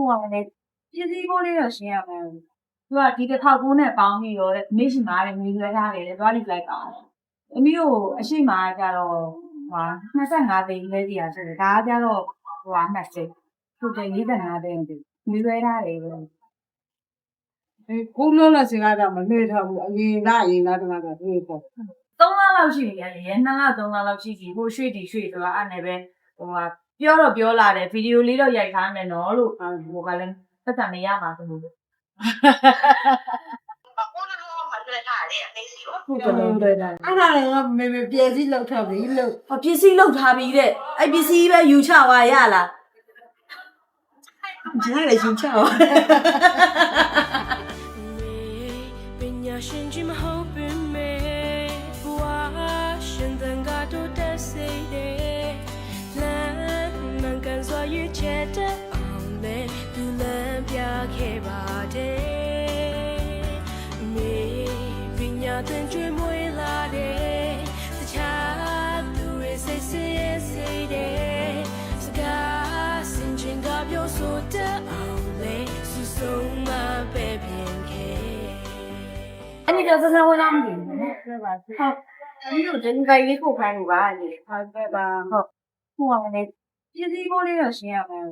ဟိုကလည်းပစ္စည်းကိုလေးတော့ရှင်းရမယ်သူကဒီတစ်ခေါက်ကိုနဲ့ပေါင်းပြီးတော့မိရှိမှာတဲ့ငွေလွှဲထားတယ်တဲ့သွားလိလိုက်ပါအမီတို့အရှိမကျတော့ဟို25သိန်းလဲစီရဆိုတယ်ဒါကကျတော့ဟိုက20ဟုတ်တယ်45သိန်းတည်းငွေလွှဲထားတယ်ပဲအဲကိုလုံးလက်စင်ကတော့မနှွေးထားဘူးအရင်ကအရင်ကတည်းကနှွေးပေါ့3လလောက်ရှိပြီလေရဲ2လ3လလောက်ရှိပြီဟိုရွှေ့တီရွှေ့ဆိုတာအဲ့နဲ့ပဲဟိုက ပြောတော့ပြောလာတယ်ဗီဒီယိုလေးတော့ရိုက်ထားမယ်နော်လို့ဟိုကလည်းသက်သာနေရမှာဆိုလို့ကိုလိုလိုမလွယ်ထားတယ်အမေစီရောဟုတ်တယ်လို့တွေ့တာအဲ့ဒါလည်းငါမေမေပြည့်စည်လောက်ထပ်ပြီလို့။ပစ္စည်းလောက်ထားပြီးတဲ့။အဲ့ပစ္စည်းပဲယူချသွားရလား။ကြားရယူချသွား ပညာသင်ကျွေးမွေးလာတယ်တခြားသူရဲ့စိတ်စေးစိတ်တယ်စကားစင်ချင်ကပြောဆိုတဲ့အောင်လေစုဆုံးမပဲပြင်ခဲ့။အဲ့ဒီတော့ဆက်ဆက်ဝင်လာမသိဘူးနော်ပြပါစေ။ဟုတ်။အဲ့ဒီတော့ဒီကိလေးကိုခိုင်းလို့ပါလေဟုတ်ကဲ့ပါ။ဟုတ်။ဟိုကလည်းပစ္စည်းကိုလေးတော့ရှင်းရမယ်။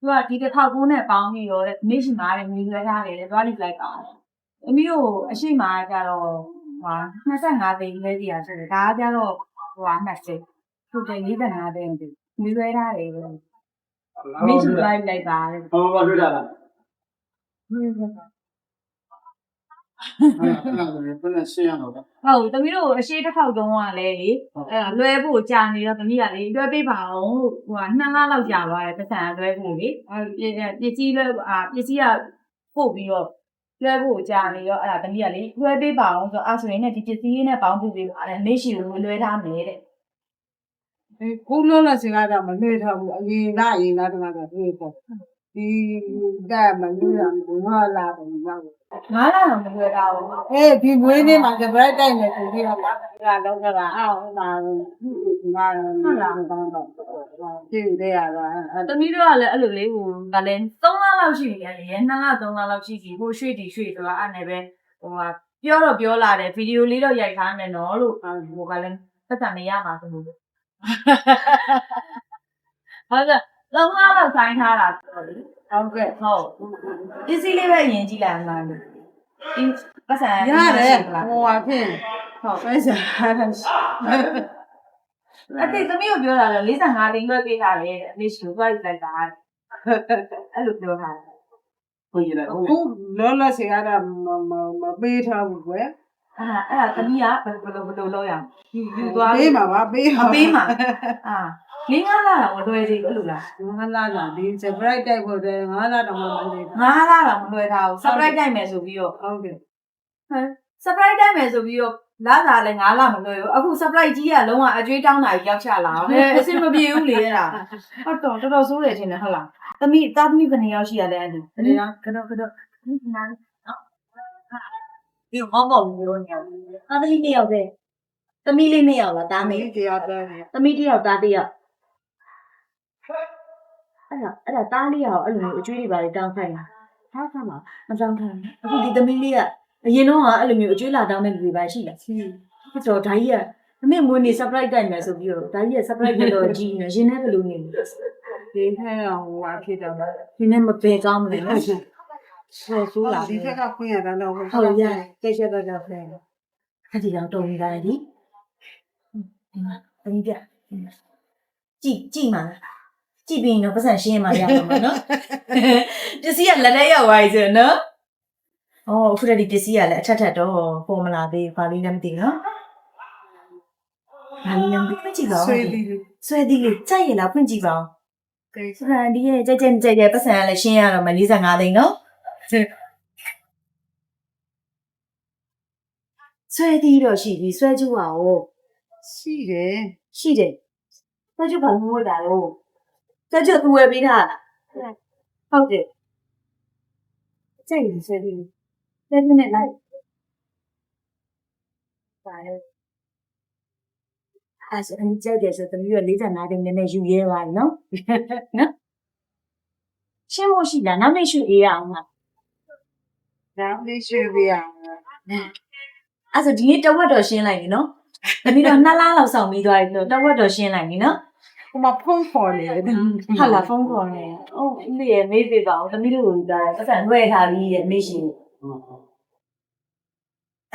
သူကဒီတစ်ခေါက်ကိုနဲ့ပေါင်းပြီးတော့မိရှိမှာတဲ့ငွေလွှဲထားတယ်တဲ့သွားလိလိုက်ပါ။အမီတို့အရှိမကျတော့ ဟို25သိန်းလဲစီရဆိုတယ်ဒါကကျတော့ဟိုက20ဟုတ်တယ်45သိန်းတည်းငွေလွှဲထားတယ်ပဲ။မိရှိလိုက်လိုက်ပါတဲ့ဟောဘာတွေ့တာလားအဲ့ဒါလည်းဘယ်နဲ့ရှင်းရတော့လဲဟုတ်သမီးတို့အရှိတစ်ခေါက်တုန်းကလည်းလေအဲ့ဒါလွဲဖို့ကြာနေတော့သမီးကလေလွဲပေးပါအောင်လို့ဟိုကနှစ်လလောက်ကြာသွားတယ်ပတ်စံလွဲဖို့လေအဲ့ပစ္စည်းလွဲအာပစ္စည်းကပို့ပြီးတော့ လွဲဖို့ကြာနေတော့အဲ့ဒါသမီးကလေလွဲပေးပါအောင်ဆိုအဲ့ဆိုရင်လည်းဒီပစ္စည်းနဲ့ပေါင်းပြပေးပါလေမိရှိကိုလွဲထားမယ်တဲ့အဲကိုလုံးလက်စင်ကတော့မနှွေးထားဘူးအရင်ကအရင်ကတည်းကနှွေးပေါ့ ဒီကမနှွေးရဘူးငါလာတယ်ငါငားလာတော့မလွဲတာဘူးအေးဒီမွေးနေ့မှာကဘရက်တိုက်နေသူကြီးကလာတော့ကလာအောင်လာငါဟုတ်လားတော့တော့ကြည့်ရရတာသမီးတို့ကလည်းအဲ့လိုလေးဟိုကလည်း3လလောက်ရှိပြီလေရဲ2လ3လလောက်ရှိပြီဟိုရွှေ့တီရွှေ့ဆိုတာအဲ့နဲ့ပဲဟိုကပြောတော့ပြောလာတယ်ဗီဒီယိုလေးတော့ရိုက်ထားမယ်နော်လို့ဟိုကလည်းသက်သာနေရမှာဆိုလို့ဟုတ်ကဲ့ လုံလားတော့ဆိုင်ထားတာဆိုတော့လေဟုတ်ကဲ့ဟုတ်ပစ္စည်းလေးပဲအရင်ကြည့်လိုက်မှန်းလို့ဒီပတ်စံရတယ်ဟိုဟာဖြင့်ဟုတ်ပဲစားရတယ်အတိတ်သမီးကိုပြောတာလေ45လိန်ခွဲပေးထားတယ်တဲ့အမေရှိကိုသွားလိုက်တာအဲ့လိုပြောတာကိုကြီးလည်းဟုတ်အခုလောလောဆယ်ကတော့မမမပေးထားဘူးကွယ် အာအဲ့ဒါသမီးကဘယ်လိုဘယ်လိုလုပ်ရအောင်ယူယူသွားပေးမှာပါပေးအပေးမှာအာလင်းကားလာတော့မလွယ်သေးဘူးလို့လားငါလာလာဒီ surprise တိုက်ဖို့တယ်ငါလာတော့မလုပ်သေးငါးလာတော့မလွယ်ထားဘူး surprise တိုက်မယ်ဆိုပြီးတော့ဟုတ်ကဲ့ဟမ် surprise တက်မယ်ဆိုပြီးတော့လာတာလည်းငါလာမလွယ်ဘူးအခု surprise ကြီးကလုံးဝအကျွေးတောင်းတာကြီးရောက်ချလာဟဲ့အဆင်မပြေဘူးလေအဲ့ဒါဟုတ်တော့တော်တော်ဆိုးတယ်ထင်တယ်ဟုတ်လားသမီးတာသမီးဘယ်နှစ်ယောက်ရှိရလဲအဲ့ဒီဒီကကတော့ကတော့နာ ဒီမောင်မောင်မျိုးညောင်တာသမီးနှစ်ယောက်ပဲသမီးလေးနှစ်ယောက်လားတာအမေမေးတရားတယ်သမီးတစ်ယောက်တာတစ်ယောက်အဲ့ဒါအဲ့ဒါတားလေးရောအဲ့လိုမျိုးအကျွေးတွေပါလေတောင်းခိုင်းလားထားထားမှာမတောင်းထားဘူးအခုဒီသမီးလေးကအရင်တော့ကအဲ့လိုမျိုးအကျွေးလာတောင်းတဲ့လူတွေပါရှိလားစီဖြစ်တော့ဒါကြီးကအမေမွေးနေ surprise တိုက်မယ်ဆိုပြီးတော့ဒါကြီးက surprise ဖြစ်တော့ကြီးနေရင်ထဲဘယ်လိုနေလဲဒီထဲအောင်ဟိုဟာဖြစ်တော့ဒီနေ့မပေကောင်းမလဲနော် ဆိုဆိုးလာဒီထက်ကခွင့်ရတာတော့ဟုတ်ရကြက်ချက်တော့တော့ဖဲခတိတော့တုံနေတာလေဒီဒီမှာတမီးပြကြည့်ကြည့်မှာကြည့်ပြီးရင်တော့ပတ်စံရှင်းမှရမှာနော်ပစ္စည်းကလက်ထဲရောက်သွားပြီဆိုနော်အော်အခုတည်းဒီပစ္စည်းကလည်းအထက်ထက်တော့ပေါ်မလာသေးဘာလို့လဲမသိနော်ဘာလို့လဲမသိဖွင့်ကြည့်ပါဦးဆွေးပြီးဆွဲသီးလေးကြိုက်ရလားဖွင့်ကြည့်ပါဦးကဲစပန်ဒီရဲ့ကြိုက်ကြိုက်ကြိုက်တဲ့ပတ်စံကလည်းရှင်းရတော့မယ်45သိန်းနော် ဆွဲသီးတော့ရှိပြီဆွဲကြည့်ပါဦးရှိတယ်ရှိတယ်ဆွဲကြည့်ပါမို့တာတော့ဆွဲကြည့်သူဝယ်ပေးတာဟုတ်တယ်ကြိုက်ရင်ဆွဲသီး10မိနစ်လိုက်ပါလေအဲ့ဆိုရင်ကြိုက်တယ်ဆိုသမီးက45သိန်းနည်းနည်းယူရဲပါနော်နော်ရှင်းဖို့ရှိလားနောက်နေ့ရွှေ့အေးရအောင်လား ဒါလေးရွှေပြရအောင်အဲ့ဆိုဒီနေ့တဝက်တော့ရှင်းလိုက်ပြီနော်သမီးတော့နှစ်လားလောက်ဆောင်ပြီးသွားပြီဆိုတော့တဝက်တော့ရှင်းလိုက်ပြီနော်ဟိုမှာဖုန်းခေါ်နေတယ်ဟာလာဖုန်းခေါ်နေဟုတ်လေရမေးပြပါဦးသမီးတို့ကပတ်စံလွှဲထားပြီးရဲ့မေးရှိ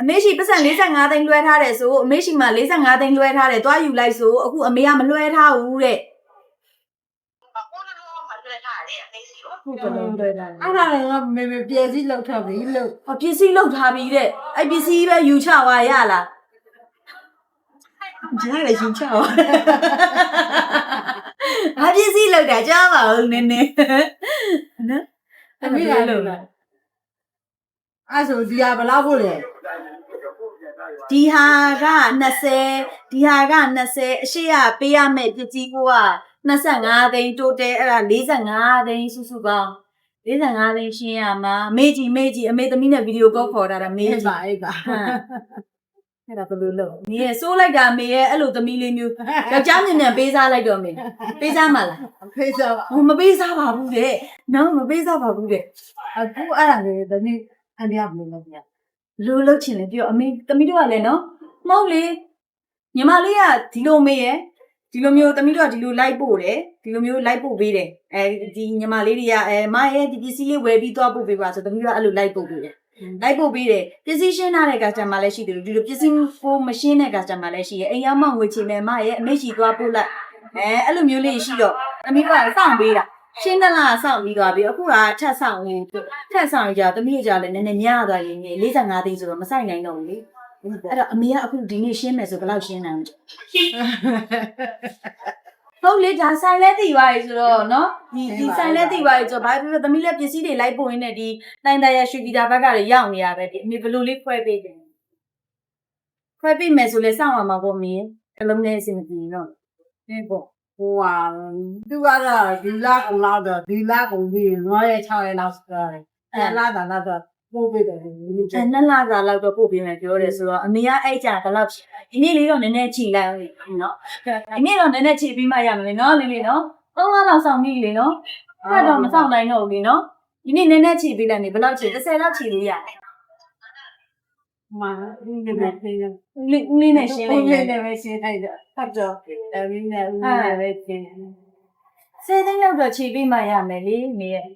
အမေရှိပတ်စံ45သိန်းလွှဲထားတယ်ဆိုအမေရှိမှ45သိန်းလွှဲထားတယ်တွားယူလိုက်ဆိုအခုအမေကမလွှဲထားဘူးတဲ့ကိုလိုလိုမလွယ် ထားတယ်အမေစီကိုဟုတ်တယ်လွှဲထားတယ်အဲ့ဒါလည်းငါမေမေပြည့်စည်လောက်ထပ်ပြီလို့ဟောပစ္စည်းလောက်ထားပြီးတဲ့အဲ့ပစ္စည်းပဲယူချသွားရလားကြားရယူချသွားဘာပစ္စည်းလောက်တာကြားပါဦးနည်းနည်းနော်အမေကလည်းအဲ့ဆိုဒီကဘယ်လောက်ဖို့လဲဒီဟာက20ဒီဟာက20အရှိရပေးရမယ့်ပစ္စည်းကိုက 25သိန်းတိုးတယ်အဲ့ဒါ45သိန်းစုစုပေါင်း45သိန်းရှင်းရမှာမေကြီးမေကြီးအမေသမီးနဲ့ဗီဒီယိုကောခေါ်တာတာမေအေးကြီးပါအေးပါဟမ်အဲ့ဒါဘယ်လိုလုပ်မေရဲ့စိုးလိုက်တာမေရဲ့အဲ့လိုသမီးလေးမျိုးယောက်ျားမြန်မြန်ပေးစားလိုက်တော့မေပေးစားမှာလားဖေးစောဟိုမပေးစားပါဘူးတဲ့နော်မပေးစားပါဘူးတဲ့အခုအဲ့ဒါလေးတနည်းအန်ဒီကဘယ်လိုလုပ်ပြလူလုတ်ချင်လေပြောအမေသမီးတို့ကလည်းနော်မဟုတ်လေညီမလေးကဒီလိုမေရဲ့ ဒီလိုမျိုးသမီးတို့ကဒီလိုလိုက်ပို့တယ်ဒီလိုမျိုးလိုက်ပို့ပေးတယ်အဲဒီညီမလေးတွေကအဲမရဲ့ဒီပစ္စည်းလေးဝယ်ပြီးသွားပို့ပေးပါဆိုသမီးတို့ကအဲ့လိုလိုက်ပို့ပေးတယ်လိုက်ပို့ပေးတယ်ပစ္စည်းရှင်းထားတဲ့ကစတမာလည်းရှိတယ်လို့ဒီလိုပစ္စည်းကိုမရှင်းတဲ့ကစတမာလည်းရှိရဲ့အိမ်ရောက်မှငွေချေမယ်မရဲ့အမေရှိသွားပို့လိုက်အဲအဲ့လိုမျိုးလေးရှိတော့သမီးတို့ကစောင့်ပေးတာရှင်းသလားစောင့်ပြီးသွားပြီအခုကထပ်ဆောင်နေထပ်ဆောင်ကြသမီးတို့ကြလည်းနည်းနည်းများသွားရင်45သိန်းဆိုတော့မဆိုင်နိုင်တော့ဘူးလေ အဲ့တော့အမေကအခုဒီနေ့ရှင်းမယ်ဆိုဘယ်လောက်ရှင်းနိုင်လဲဟုတ်လေဒါဆိုင်လဲတည်ပါပြီဆိုတော့နော်ဒီဒီဆိုင်လဲတည်ပါပြီဆိုတော့ဘာဖြစ်လို့သမီးလက်ပစ္စည်းတွေလိုက်ပို့ရင်းနဲ့ဒီတိုင်တရရွှေပြည်တာဘက်ကတွေရောက်နေရပဲဒီအမေဘယ်လိုလေးခွဲပေးတယ်ခွဲပေးမယ်ဆိုလဲစောင့်ရမှာပေါ့မင်းအလုံးနဲ့အဆင်မပြေတော့ဒီပေါ့ဟိုဟာသူကတော့ဒီလာကုံလောက်တော့ဒီလာကုံပြီးနွားရဲ့6ရဲ့လောက်ဆိုတော့အဲ့လာတာတော့ ပို့ပေးတယ်ဒီလိုအဲချက်နှစ်လစာလောက်တော့ပို့ပေးမယ်ပြောတယ်ဆိုတော့အမေကအဲ့ကြဘယ်လောက်ဒီနေ့လေးတော့နည်းနည်းချိန်လိုက်အောင်နော်ဒီနေ့တော့နည်းနည်းချိန်ပြီးမှရမယ်လေနော်လေးလေးနော်သုံးလလောက်ဆောင်ပြီလေနော်အဲ့တော့မဆောင်နိုင်တော့ဘူးလေနော်ဒီနေ့နည်းနည်းခြေပေးလိုက်နေဘယ်လောက်ခြေ30လောက်ခြေလို့ရတယ်မှာဒီနေ့ပဲရှင်းတယ်လိလိနဲ့ရှင်းလိုက်ဒီတယ်နေ့ပဲရှင်းလိုက်တော့ဟုတ်တော့အမင်းနဲ့ဦးနဲ့ပဲရှင်းဆယ်သိန်းလောက်တော့ခြေပေးမှရမယ်လေမေရဲ့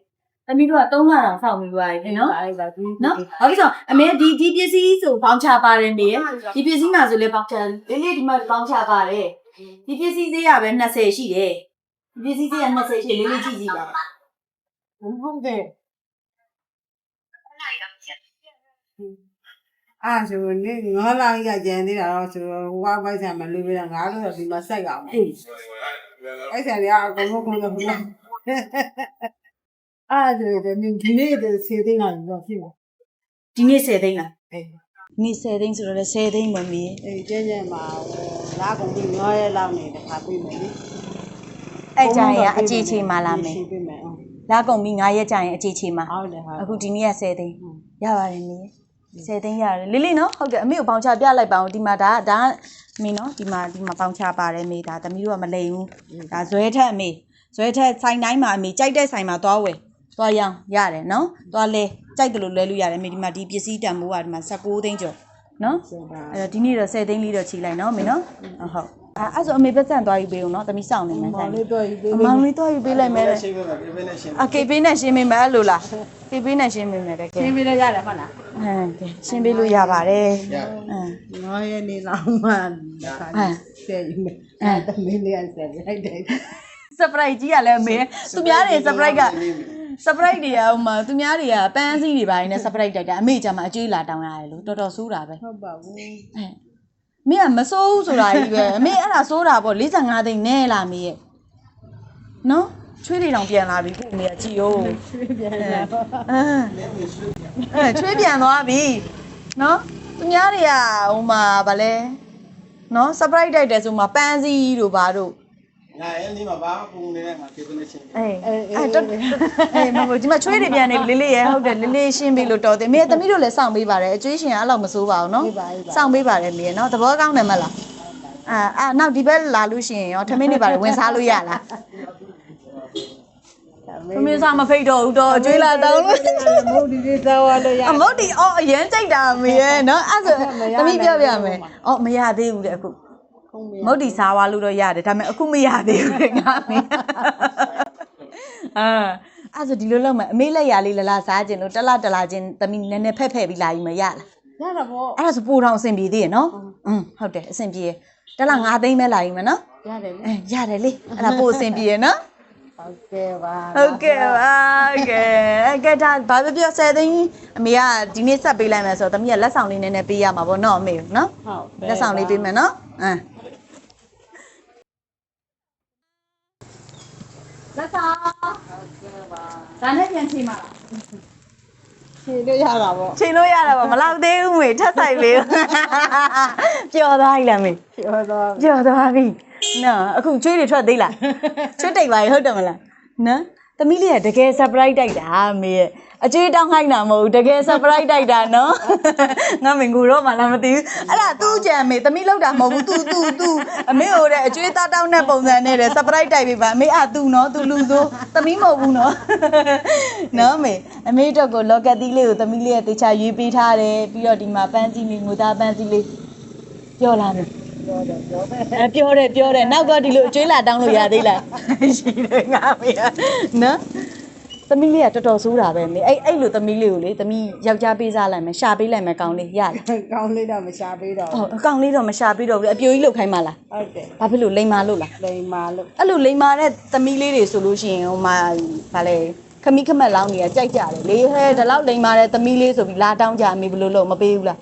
သမီးတို့က3လတောင်ဆောင်ပြီးသွားပြီနော်အဲ့ဒါဒီနော်ဘာဖြစ်လို့အမေဒီဒီပစ္စည်းဆိုဘောင်းချပါတယ်မေရဲ့ဒီပစ္စည်းမှာဆိုလဲဘောင်းချလေးလေးဒီမှာဘောင်းချပါတယ်ဒီပစ္စည်းသေးရပဲ20ရှိတယ်ဒီပစ္စည်းသေးရ20ရှိတယ်လေးလေးကြည့်ကြည့်ပါဟုတ်တယ်အဲ့ဒါရဖြစ်အဲ့ဆိုနေငါလာကြီးကကြံနေတာတော့ဆိုတော့ဟိုကပိုက်ဆံမလူပြတာငါတို့ကဒီမှာစိုက်အောင်အေးအဲ့ဆံရအကုန်လုံးကုန်တော့ဘူး အဲ့ဒါဒီနေ့ဒီနေ့ဒီစီတင်လာတော့ဖြစ်ပါဒီနေ့10သိန်းလားအေးဒီနေ့10သိန်းဆိုတော့လဲ10သိန်းပဲမေရဲ့အေးကျင်းကျင်းမှာလာကုန်ပြီးငေါ်ရဲလောက်နေတခါပြေးမယ်လေအဲ့ကြရင်ကအကြည့်ချိန်မှလာမယ်ပြေးမယ်ဟုတ်လာကုန်ပြီ9ရက်ကြရင်အကြည့်ချိန်မှဟုတ်တယ်ဟုတ်အခုဒီနေ့က10သိန်းရပါတယ်မေ10သိန်းရတယ်လေးလေးနော်ဟုတ်တယ်အမေကိုပေါင်ချပြလိုက်ပါအောင်ဒီမှာဒါကဒါကမင်းနော်ဒီမှာဒီမှာပေါင်ချပါတယ်မေဒါသမီးတို့ကမလိမ်ဘူးဒါဇွဲထက်အမေဇွဲထက်ဆိုင်တိုင်းမှာအမေကြိုက်တဲ့ဆိုင်မှာသွားဝယ် သွားရောင်းရတယ်နော်သွားလဲကြိုက်တယ်လို့လဲလို့ရတယ်မေဒီမှာဒီပစ္စည်းတန်ဖိုးကဒီမှာ16သိန်းကျော်နော်အဲ့တော့ဒီနေ့တော့10သိန်းလေးတော့ချီလိုက်နော်မေနော်ဟုတ်ဟုတ်အဲ့အဲ့ဆိုအမေပဲစံသွားယူပေးဦးနော်သမီးစောင့်နေမယ်မောဆိုင်င်လေးတော့ဒီအမောင်လေးတော့ယူပေးလိုက်မယ်တဲ့ရှင်းပြပါပြပြနဲ့ရှင်းအကေပေးနဲ့ရှင်းပေးမယ်အဲ့လိုလားကေပေးနဲ့ရှင်းပေးမယ်တဲ့ကဲရှင်းပြလို့ရတယ်ဟုတ်လားဟမ်ကဲရှင်းပေးလို့ရပါတယ်ရဟမ်ငေါ်ရဲနေလောက်မှတခါဆယ်ယူမယ်အဲ့တမင်းလေးဆယ်လိုက်တယ်ဆပ်ပရိုက်ကြီးကလည်းအမေသူများတွေဆပ်ပရိုက် ကဆပ်ပရိုက်တွေကဟိုမှာသူများတွေကပန်းစည်းတွေပါနေဆပ်ပရိုက်တိုက်တာအမေကြမှာအကျွေးလာတောင်းရတယ်လို့တော်တော်ဆိုးတာပဲဟုတ်ပါဘူးအဲမင်းကမစိုးဘူးဆိုတာကြီးပဲအမေအဲ့ဒါစိုးတာပေါ့45သိန်းနဲ့လားမေရဲ့နော်ချွေးတွေတောင်ပြန်လာပြီခုအမေကကြည်ရောပြန်လာအဲအဲချွေးပြန်သွားပြီနော်သူများတွေကဟိုမှာဗာလဲနော် surprise တိုက်တယ်ဆိုမှပန်းစည်းတို့ဘာတို့ ငါအဲ့ဒီမှာဘာပုံနေတဲ့ငါပြပြနဲ့ရှင်းပြအေးအဲတော်အေးမဟုတ်ဒီမှာချွေးတွေပြန်နေပြီလေးလေးရဟုတ်တယ်လေးလေးရှင်းပြီလို့တော်တယ်မေသမီးတို့လည်းစောင့်ပေးပါတယ်အကျွေးရှင်ကအဲ့လောက်မစိုးပါဘူးနော်စောင့်ပေးပါတယ်မေနော်သဘောကောင်းတယ်မလားအာအာနောက်ဒီဘက်လာလို့ရှိရင်ရောထမင်းတွေပါတယ်ဝင်စားလို့ရလားသမီးစားမဖိတ်တော့ဘူးတော့အကျွေးလာတောင်းလို့မဟုတ်ဒီလေးစားသွားလို့ရအမုတ်တီအော်အရင်ကြိုက်တာအမေရဲ့နော်အဲ့ဆိုသမီးပြောပြမယ်အော်မရသေးဘူးလေအခု မုတ်တီစားသွားလို့တော့ရတယ်ဒါပေမဲ့အခုမရသေးဘူးလေငါမေအာအဲ့ဆိုဒီလိုလုပ်မယ်အမေလက်ရလေးလလာစားခြင်းလို့တလားတလားခြင်းသမီးနည်းနည်းဖက်ဖက်ပြီးလာယူမရလားရတာပေါ့အဲ့ဒါဆိုပိုတော့အဆင်ပြေသေးရဲ့နော်อืมဟုတ်တယ်အဆင်ပြေတလား9သိန်းပဲလာယူမယ်နော်ရတယ်လေအဲရတယ်လေအဲ့ဒါပိုအဆင်ပြေရဲ့နော်ဟုတ်ကဲ့ပါဟုတ်ကဲ့ပါကဲအဲ့ကဲဒါဘာပဲပြော10သိန်းအမေကဒီနေ့ဆက်ပေးလိုက်မယ်ဆိုတော့သမီးကလက်ဆောင်လေးနည်းနည်းပေးရမှာပေါ့နော်အမေနော်ဟုတ်လက်ဆောင်လေးပေးမယ်နော်အမ် လက်ဆောင်ဒါနဲ့ပြန်ချိန်ပါလားဖြေလို့ရတာပေါ့ချိန်လို့ရတာပါမလောက်သေးဘူးမေထက်ဆိုင်လေးပျော်သွားပြီလားမေဖြေတော့ပျော်သွားပြီနော်အခုချွေးတွေထွက်သေးလားချွတ်တိတ်ပါပြီဟုတ်တယ်မလားနော် သမီးလေးကတကယ် surprise တိုက်တာမေရဲ့အကျွေးတောင်းခိုင်းတာမဟုတ်ဘူးတကယ် surprise တိုက်တာနော်ငါမင်ကူတော့မှလားမသိဘူးအဲ့ဒါသူ့ကြံမေသမီးလောက်တာမဟုတ်ဘူး तू तू तू အမေဟိုတဲ့အကျွေးတောင်းတောင်းတဲ့ပုံစံနဲ့တဲ့ surprise တိုက်ပေးပါအမေอ่ะ तू နော် तू လူဆိုသမီးမဟုတ်ဘူးနော်နော်မေအမေတော့ကိုလောကတီးလေးကိုသမီးလေးရဲ့တေချာရွေးပေးထားတယ်ပြီးတော့ဒီမှာပန်းစည်းလေးငိုသားပန်းစည်းလေးပြောလာမယ် ပြောတယ်ပြောတယ် အဲပြောတယ်ပြောတယ်နောက်ကဒီလိုအကျွေးလာတောင်းလို့ရသေးလားရှိတယ်ငါမေနော်သမီးလေးကတော်တော်ဆိုးတာပဲမေအဲ့အဲ့လိုသမီးလေးကိုလေသမီးယောက်ျားပေးစားလိုက်မယ်ရှာပေးလိုက်မယ်ကောင်းလေးရတယ်ကောင်းလေးတော့မရှာပေးတော့ဟုတ်အကောင်လေးတော့မရှာပေးတော့ဘူးလေအပြိုကြီးလုတ်ခိုင်းပါလားဟုတ်တယ်ဘာဖြစ်လို့လိန်မာလို့လားလိန်မာလို့အဲ့လိုလိန်မာတဲ့သမီးလေးတွေဆိုလို့ရှိရင်ဟိုမှာဗာလေခမိခမက်လောင်းနေရကြိုက်ကြတယ်လေဟဲဒီလောက်လိန်မာတဲ့သမီးလေးဆိုပြီးလာတောင်းကြအမေဘယ်လိုလုပ်မပေးဘူးလား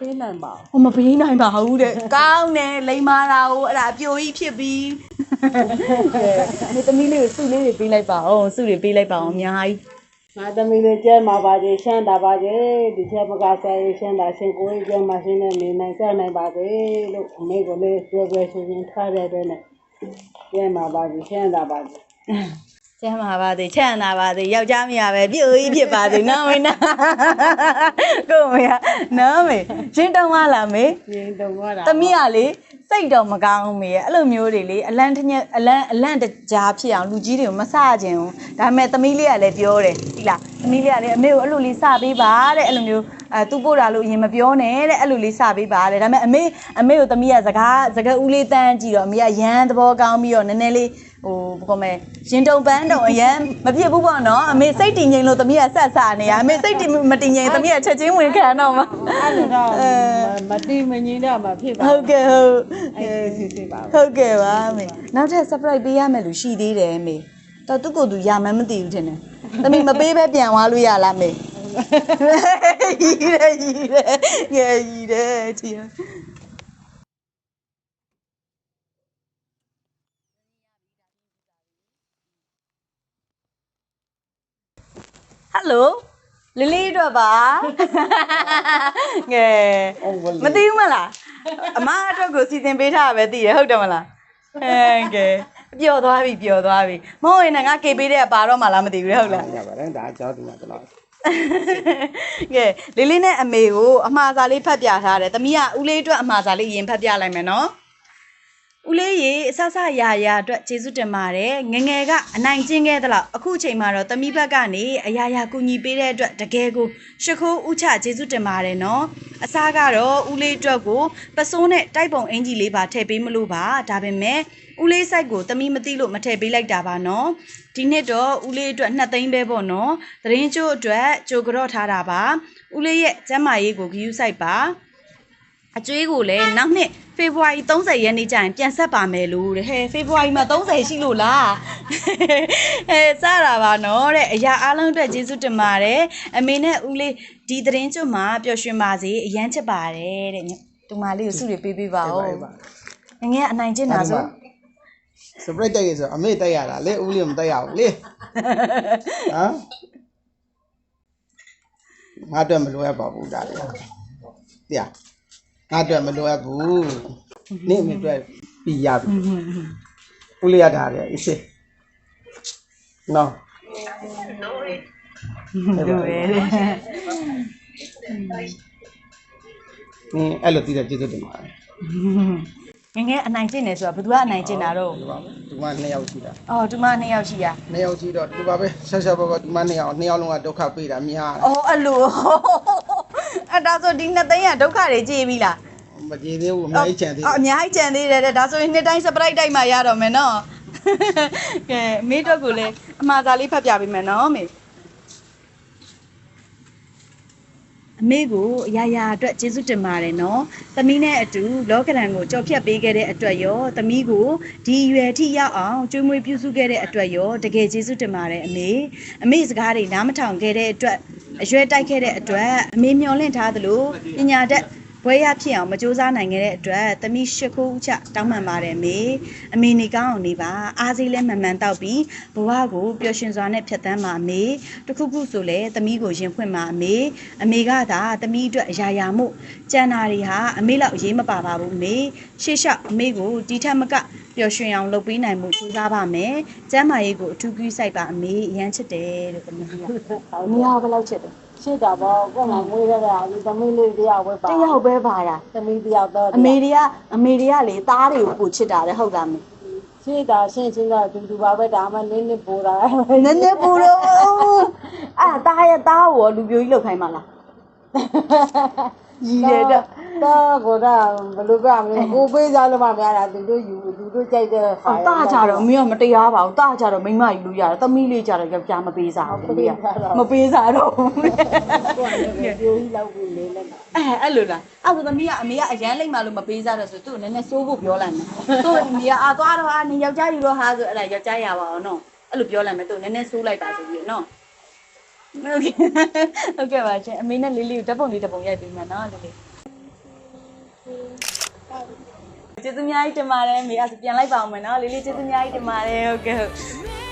ပေးနိုင်ပါဟိုမပေးနိုင်ပါဘူးတဲ့ကောင်းတယ်လိန်မာတာကိုအဲ့ဒါအပြိုကြီးဖြစ်ပြီးဒီသမီးလေးကိုစုလေးတွေပေးလိုက်ပါအောင်စုတွေပေးလိုက်ပါအောင်အများကြီးငါသမီးလေးကျဲမှာပါစေရှမ်းတာပါစေဒီချက်ပကဆိုင်ရှမ်းတာရှင်ကိုကြီးကျဲမှာရှင်းနေနေနိုင်ဆက်နိုင်ပါစေလို့အမေကလေးပြောပြောရှင်ရှင်ထားတဲ့တဲ့နဲ့ကျဲမှာပါစေရှမ်းတာပါစေ ကျမ်းပါပါသေးချမ်းသာပါသေးယောက်ျားမရပဲပြိုကြီးဖြစ်ပါသေးနော်မင်းနာကိုမေကနော်မေရှင်းတောင်းမလားမေရင်းတုံတော့တာသမီးကလေစိတ်တော့မကောင်းမေရဲ့အဲ့လိုမျိုးတွေလေအလန့်တစ်ညက်အလန့်အလန့်တကြားဖြစ်အောင်လူကြီးတွေကိုမဆခြင်းဘူးဒါပေမဲ့သမီးလေးကလည်းပြောတယ်ဒီလားသမီးလေးကလည်းအမေကိုအဲ့လိုလေးစပေးပါတဲ့အဲ့လိုမျိုးအဲသူပို့တာလို့အရင်မပြောနဲ့တဲ့အဲ့လိုလေးစပေးပါတဲ့ဒါပေမဲ့အမေအမေကိုသမီးကစကားစကားဦးလေးတန်းကြည့်တော့အမေကရမ်းသဘောကောင်းပြီးတော့နည်းနည်းလေး ဟိုဘယ်ကောမဲရင်တုံပန်းတုံအရန်မဖြစ်ဘူးပေါ့နော်အမေစိတ်တည်ငြိမ်လို့သမီးကဆက်ဆာနေရအမေစိတ်တည်မတည်ငြိမ်သမီးကချက်ချင်းဝင်ခံတော့မှာအဲ့လိုတော့မတိမငင်းတော့မှဖြစ်ပါဟုတ်ကဲ့ဟုတ်အဲ့ဒီဖြစ်ဖြစ်ပါဟုတ်ကဲ့ပါမေနောက်ထပ် surprise ပေးရမယ်လို့ရှိသေးတယ်မေတော့သူ့ကိုယ်သူရမှန်းမသိဘူးထင်တယ်သမီးမပေးဘဲပြန်သွားလို့ရလားမေရီးတယ်ရီးတယ်ငယ်ရီးတယ်ချီ ဟယ်လိုလီလီတို့ပါငယ်မသိဘူးမလားအမအတွက်ကိုစီစဉ်ပေးထားတာပဲသိရဟုတ်တယ်မလားအဲကဲပျော်သွားပြီပျော်သွားပြီမဟုတ်ရင်လည်းငါကေပေးတဲ့ပါတော့မှလားမသိဘူးလေဟုတ်လားရပါတယ်ဒါအကြောင်းဒီမှာတော့ကဲလေးလေးနဲ့အမေကိုအမှားစာလေးဖတ်ပြထားတယ်။သမီးကဦးလေးအတွက်အမှားစာလေးရင်ဖတ်ပြလိုက်မယ်နော်။ ဦးလေးရေအဆဆရာရာအတွက်ကျေးဇူးတင်ပါတယ်။ငယ်ငယ်ကအနိုင်ကျင့်ခဲ့သလောက်အခုအချိန်မှာတော့သမီးဘက်ကနေအရာရာကူညီပေးတဲ့အတွက်တကယ်ကိုရှ िख ိုးဥချကျေးဇူးတင်ပါတယ်နော်။အစားကတော့ဦးလေးအတွက်ကိုပစိုးနဲ့တိုက်ပုံအင်ကြီးလေးပါထည့်ပေးမလို့ပါ။ဒါပေမဲ့ဦးလေးဆိုင်ကိုသမီးမသိလို့မထည့်ပေးလိုက်တာပါနော်။ဒီနှစ်တော့ဦးလေးအတွက်2သိန်းပဲပေါ့နော်။သတင်းကျိုးအတွက်ကြိုကြော့ထားတာပါ။ဦးလေးရဲ့ကျမ်းမာရေးကိုဂရုစိုက်ပါ။ အကျွေးကိုလည်းနောက်နှစ်ဖေဖော်ဝါရီ30ရက်နေ့ကျရင်ပြန်ဆက်ပါမယ်လို့တဲ့ဟဲဖေဖော်ဝါရီမှာ30ရှိလို့လားဟဲစတာပါနော်တဲ့အရာအားလုံးအတွက်ကျေးဇူးတင်ပါတယ်အမေနဲ့ဦးလေးဒီသတင်းကျွတ်မှာပျော်ရွှင်ပါစေအရန်ချစ်ပါတယ်တဲ့တူမလေးကိုစုတွေပေးပေးပါဦးငငယ်ကအနိုင်ကျင့်တာဆိုစပရက်တက်ရဆိုအမေတက်ရတာလေဦးလေးမတက်ရဘူးလေဟမ်ငါအတွက်မလိုအပ်ပါဘူးဒါလေတရား ငါအတွက်မလိုအပ်ဘူးနေအမေအတွက်ပြီးရပြီဦးလေးရတာလေအစ်စ်နော်တို့ပဲတဲ့နင်းအဲ့လိုတည်တဲ့ကျေးဇူးတင်ပါတယ်ငယ်ငယ်အနိုင်ကျင့်နေဆိုတာဘယ်သူကအနိုင်ကျင့်တာတော့ဒီပါဒီမှာနှစ်ယောက်ရှိတာအော်ဒီမှာနှစ်ယောက်ရှိရနှစ်ယောက်ရှိတော့ဒီပါပဲဆက်ဆက်ဘောကဒီမှာနှစ်ယောက်နှစ်ယောက်လုံးကဒုက္ခပေးတာများတယ်အော်အဲ့လို အဲ့ဒါဆိုဒီနှစ်သိန်းကဒုက္ခတွေကြည်ပြီလားမကြည်သေးဘူးအများကြီးချန်သေးအော်အများကြီးကြံသေးတယ်တဲ့ဒါဆိုရင်နှစ်တိုင်း surprise တိုက်မှရတော့မယ်နော်ကဲမေးတော့ကိုလည်းအမှားစာလေးဖတ်ပြပေးမယ်နော်မေ အမေကိုအရာရာအတွက်ကျေးဇူးတင်ပါတယ်နော်။သမီးနဲ့အတူလောကရန်ကိုကြော်ဖြတ်ပေးခဲ့တဲ့အတွက်ရောသမီးကိုဒီအရွယ်ထိရောက်အောင်ကျွေးမွေးပြုစုခဲ့တဲ့အတွက်ရောတကယ်ကျေးဇူးတင်ပါတယ်အမေ။အမေစကားတွေနားမထောင်ခဲ့တဲ့အတွက်အရွယ်တိုက်ခဲ့တဲ့အတွက်အမေမျောလင့်ထားသလိုပညာတတ် ဘွဲရဖြစ်အောင်မကြိုးစားနိုင်ခဲ့တဲ့အတွက်သမီးရှစ်ခိုးဥချတောင်းပန်ပါတယ်အမေ။အမေနေကောင်းအောင်နေပါအားစေးလဲမှန်မှန်တောက်ပြီးဘဝကိုပျော်ရွှင်စွာနဲ့ဖြတ်သန်းပါအမေ။တခုခုဆိုလဲသမီးကိုရင်ဖွင့်ပါအမေ။အမေကသာသမီးအတွက်အရာရာမှုကြံနာတွေဟာအမေလောက်အရေးမပါပါဘူးအမေ။ရှေ့လျှောက်အမေကိုတီထက်မကပျော်ရွှင်အောင်လုပ်ပေးနိုင်မှုကြိုးစားပါမယ်။ကျမ်းမာရေးကိုအထူးကူးစိုက်ပါအမေအရန်ချစ်တယ်လို့သမီးက။အမေကဘယ်လောက်ချစ်တယ် ရှိတာပေါ့ကိုယ်ကမွေးရတာဒီသမီးလေးတယောက်ပဲ။ပါတယောက်ပဲပါတာသမီးတယောက်တော့။အမေတွေကအမေတွေကလေသားတွေကိုပိုချစ်တာလေဟုတ်လားမေ။ရှိတာရှင်းချင်းတော့တူတူပါပဲဒါမှနင်းနေပိုးတာနည်းနည်းပူတော့အာတားရဲ့တားကိုလူပြိုကြီးလောက်ခိုင်းပါလားရည်ရတဲ့ တော့ကိုတော့ဘယ်လိုပြမလဲကိုပေးစားလို့မှများတာသူတို့ယူသူတို့ကြိုက်တဲ့ခါအော်တားကြတော့အမေကမတရားပါဘူးတားကြတော့မိန်းမယူလို့ရတယ်သမီးလေးကြတော့ယောက်ျားမပေးစားဘူးအမေကမပေးစားတော့ဘူးကိုယ်လည်းပြိုကြီးလောက်ပြီးလေးလက်အဲအဲ့လိုလားအဲ့ဒါသမီးကအမေကအရန်လိမ့်မှလို့မပေးစားတော့ဆိုသူ့ကိုနည်းနည်းစိုးဖို့ပြောလိုက်မယ်သူ့အမေကအသွားတော့အာနေယောက်ျားယူတော့ဟာဆိုအဲ့ဒါယောက်ျားရပါအောင်နော်အဲ့လိုပြောလိုက်မယ်သူ့နည်းနည်းစိုးလိုက်ပါဆိုပြီးနော်ဟုတ်ကဲ့ဟုတ်ကဲ့ပါရှင်အမေနဲ့လေးလေးကိုဓာတ်ပုံလေးဓာတ်ပုံရိုက်ပေးမယ်နော်လေးလေး ကျေးဇူးအများကြီးတင်ပါတယ်မေအဲ့ဒါဆိုပြန်လိုက်ပါအောင်မယ်နော်လေးလေးကျေးဇူးအများကြီးတင်ပါတယ်ဟုတ်ကဲ့ဟုတ်